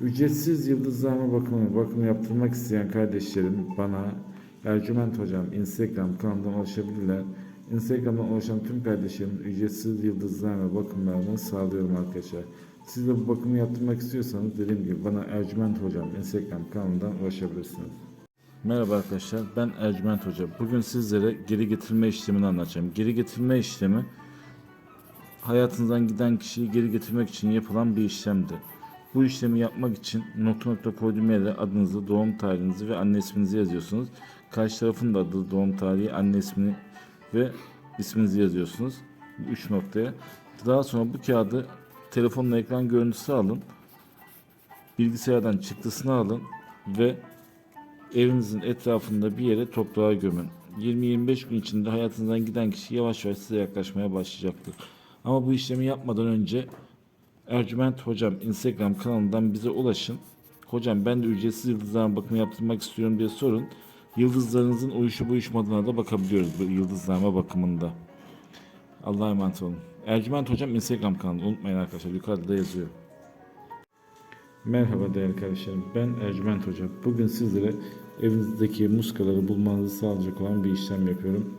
Ücretsiz yıldızlama bakımı, bakım yaptırmak isteyen kardeşlerim bana Ercüment Hocam Instagram kanalından ulaşabilirler. Instagram'dan ulaşan tüm kardeşlerim ücretsiz yıldızlama bakımlarını sağlıyorum arkadaşlar. Siz de bu bakımı yaptırmak istiyorsanız dediğim gibi bana Ercüment Hocam Instagram kanalından ulaşabilirsiniz. Merhaba arkadaşlar ben Ercüment Hoca. Bugün sizlere geri getirme işlemini anlatacağım. Geri getirme işlemi hayatınızdan giden kişiyi geri getirmek için yapılan bir işlemdir. Bu işlemi yapmak için nokta nokta koyduğum yere adınızı, doğum tarihinizi ve anne isminizi yazıyorsunuz. Karşı tarafın da adı, doğum tarihi, anne ismini ve isminizi yazıyorsunuz. Bu üç noktaya. Daha sonra bu kağıdı telefonla ekran görüntüsü alın. Bilgisayardan çıktısını alın ve evinizin etrafında bir yere toprağa gömün. 20-25 gün içinde hayatınızdan giden kişi yavaş yavaş size yaklaşmaya başlayacaktır. Ama bu işlemi yapmadan önce Ercüment Hocam Instagram kanalından bize ulaşın. Hocam ben de ücretsiz yıldızlarına bakımı yaptırmak istiyorum diye sorun. Yıldızlarınızın uyuşup uyuşmadığına da bakabiliyoruz bu yıldızlama bakımında. Allah'a emanet olun. Ercüment Hocam Instagram kanalı unutmayın arkadaşlar yukarıda yazıyor. Merhaba değerli kardeşlerim. Ben Ercüment Hoca. Bugün sizlere evinizdeki muskaları bulmanızı sağlayacak olan bir işlem yapıyorum.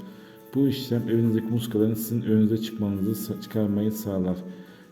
Bu işlem evinizdeki muskaların sizin önünüze çıkmanızı çıkarmayı sağlar.